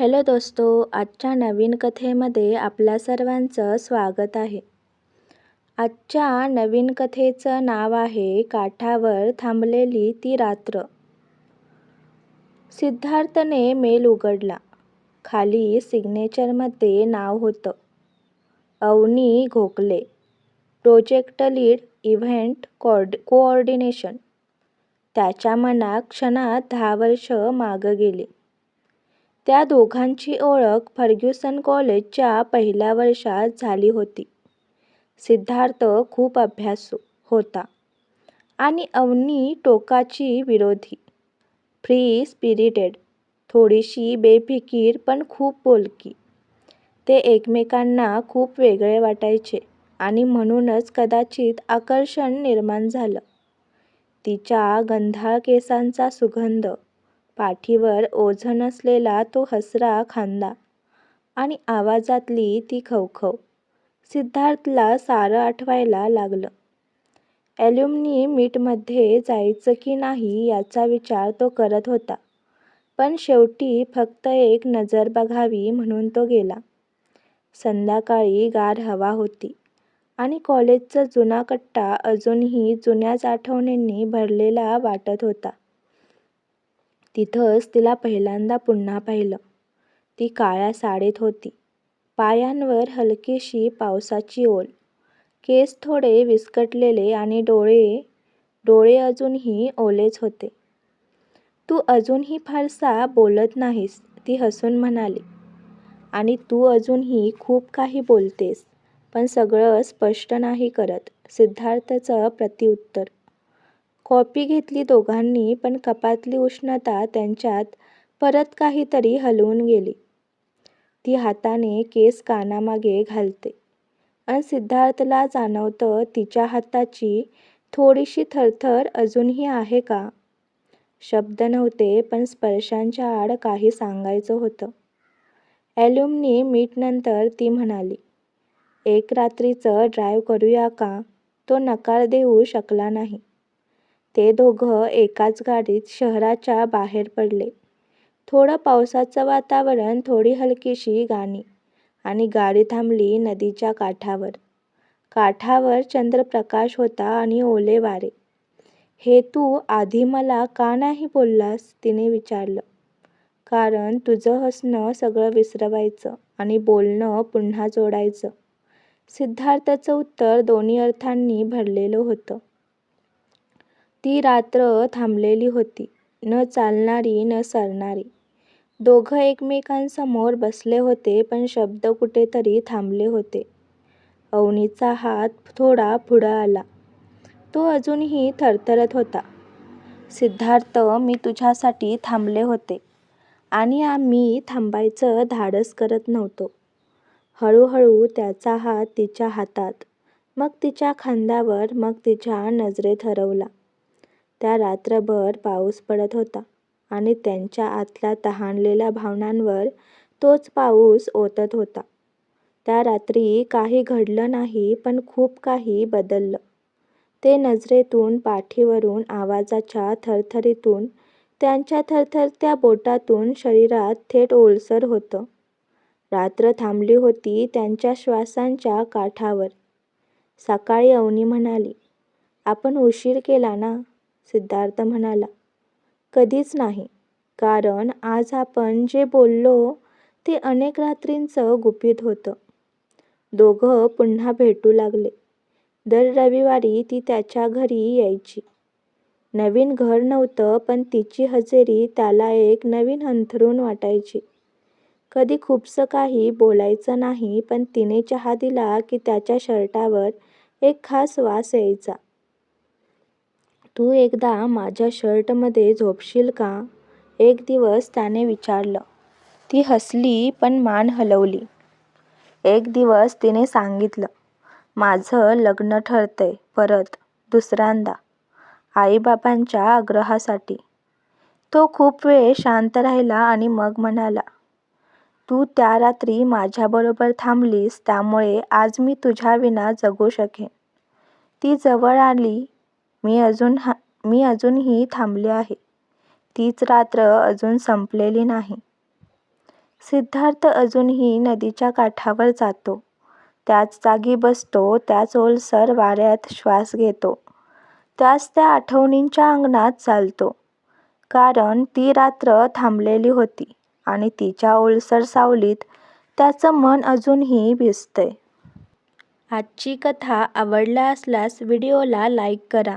Hello दोस्तो आजच्या नवीन कथेमध्ये आपल्या सर्वांचं स्वागत आहे. आजच्या नवीन कथेचं नाव आहे काठावर थांबलेली ती रात्र. सिद्धार्थने मेल उघडला. खाली सिग्नेचरमध्ये नाव होतं. Avani Ghokle project lead event coordination. त्याच्या मनात क्षणात दहा वर्ष मागं गेली. त्या दोघांची ओळख फर्ग्युसन कॉलेजच्या पहिल्या वर्षात झाली होती. सिद्धार्थ खूप अभ्यासू होता आणि अवनी टोकाची विरोधी. फ्री स्पिरिटेड, थोडीशी बेफिकीर पण खूप बोलकी. ते एकमेकांना खूप वेगळे वाटायचे आणि म्हणूनच कदाचित आकर्षण निर्माण झालं. तिच्या गंधाळ केसांचा सुगंध, पाठीवर ओझं नसलेला तो हसरा खांदा आणि आवाजातली ती खवखव सिद्धार्थला सारं आठवायला लागलं. अल्युमनी मीटमध्ये जायचं की नाही याचा विचार तो करत होता. पण शेवटी फक्त एक नजर बघावी म्हणून तो गेला. संध्याकाळी गार हवा होती आणि कॉलेजचा जुना कट्टा अजूनही जुन्याच आठवणींनी भरलेला वाटत होता. तिथंच तिला पहिल्यांदा पुन्हा पाहिलं. ती काळ्या साडीत होती. पायांवर हलकीशी पावसाची ओल. केस थोडे विस्कटलेले आणि डोळे डोळे अजूनही ओलेच होते. तू अजूनही फारसा बोलत नाहीस ती हसून म्हणाली. आणि तू अजूनही खूप काही बोलतेस, पण सगळं स्पष्ट नाही करत सिद्धार्थचं प्रतिउत्तर. कॉफी घेतली दोघांनी पण कपातली उष्णता त्यांच्यात परत काहीतरी हलवून गेली. ती हाताने केस कानामागे घालते आणि सिद्धार्थला जाणवतं तिच्या हाताची थोडीशी थरथर अजूनही आहे का? शब्द नव्हते पण स्पर्शांच्या आड काही सांगायचं होतं. ॲल्युमनी मीटनंतर ती म्हणाली, एक रात्रीचं ड्राईव्ह करूया का? तो नकार देऊ शकला नाही. ते दोघं एकाच गाडीत शहराच्या बाहेर पडले. थोडं पावसाचं वातावरण, थोडी हलकीशी गाणी आणि गाडी थांबली नदीच्या काठावर. काठावर चंद्रप्रकाश होता आणि ओले वारे. हे तू आधी मला का नाही बोललास तिने विचारलं. कारण तुझं हसणं सगळं विसरवायचं आणि बोलणं पुन्हा जोडायचं. सिद्धार्थचं उत्तर दोन्ही अर्थांनी भरलेलं होतं. ती रात्र थांबलेली होती. न चालणारी न सरणारी. दोघं एकमेकांसमोर बसले होते पण शब्द कुठेतरी थांबले होते. अवनीचा हात थोडा पुढं आला. तो अजूनही थरथरत होता. सिद्धार्थ मी तुझ्यासाठी थांबले होते आणि मी थांबायचं धाडस करत नव्हतो. हळूहळू त्याचा हात तिच्या हातात, मग तिच्या खांद्यावर मग तिच्या नजरेत हरवला. त्या रात्रभर पाऊस पडत होता आणि त्यांच्या आतल्या तहानलेल्या भावनांवर तोच पाऊस ओतत होता. त्या रात्री काही घडलं नाही पण खूप काही बदललं. ते नजरेतून, पाठीवरून, आवाजाच्या थरथरीतून, त्यांच्या थरथरत्या बोटातून शरीरात थेट ओलसर होतं. रात्र थांबली होती त्यांच्या श्वासांच्या काठावर. सकाळी अवनी म्हणाली, आपण उशीर केला ना? सिद्धार्थ म्हणाला, कधीच नाही. कारण आज आपण जे बोललो ते अनेक रात्रींचं गुपित होतं. दोघं पुन्हा भेटू लागले. दर रविवारी ती त्याच्या घरी यायची. नवीन घर नव्हतं पण तिची हजेरी त्याला एक नवीन अंथरूण वाटायची. कधी खूपसं काही बोलायचं नाही पण तिने चहा दिला की त्याच्या शर्टावर एक खास वास यायचा. तू एकदा माझ्या शर्टमध्ये झोपशील का? एक दिवस त्याने विचारलं. ती हसली पण मान हलवली. एक दिवस तिने सांगितलं, माझं लग्न ठरतंय परत, दुसऱ्यांदा. आईबाबांच्या आग्रहासाठी. तो खूप वेळ शांत राहिला आणि मग म्हणाला, तू त्या रात्री माझ्याबरोबर थांबलीस त्यामुळे आज मी तुझ्याविना जगू शकेन. ती जवळ आली, मी अजून हा मी अजूनही थांबले आहे. तीच रात्र अजून संपलेली नाही. सिद्धार्थ अजूनही नदीच्या काठावर जातो. त्याच जागी बसतो. त्याच ओलसर वाऱ्यात श्वास घेतो. त्याच त्या आठवणींच्या अंगणात चालतो. कारण ती रात्र थांबलेली होती आणि तिच्या ओलसर सावलीत त्याचं मन अजूनही भिजतंय. आजची कथा आवडला असल्यास व्हिडिओला लाईक करा,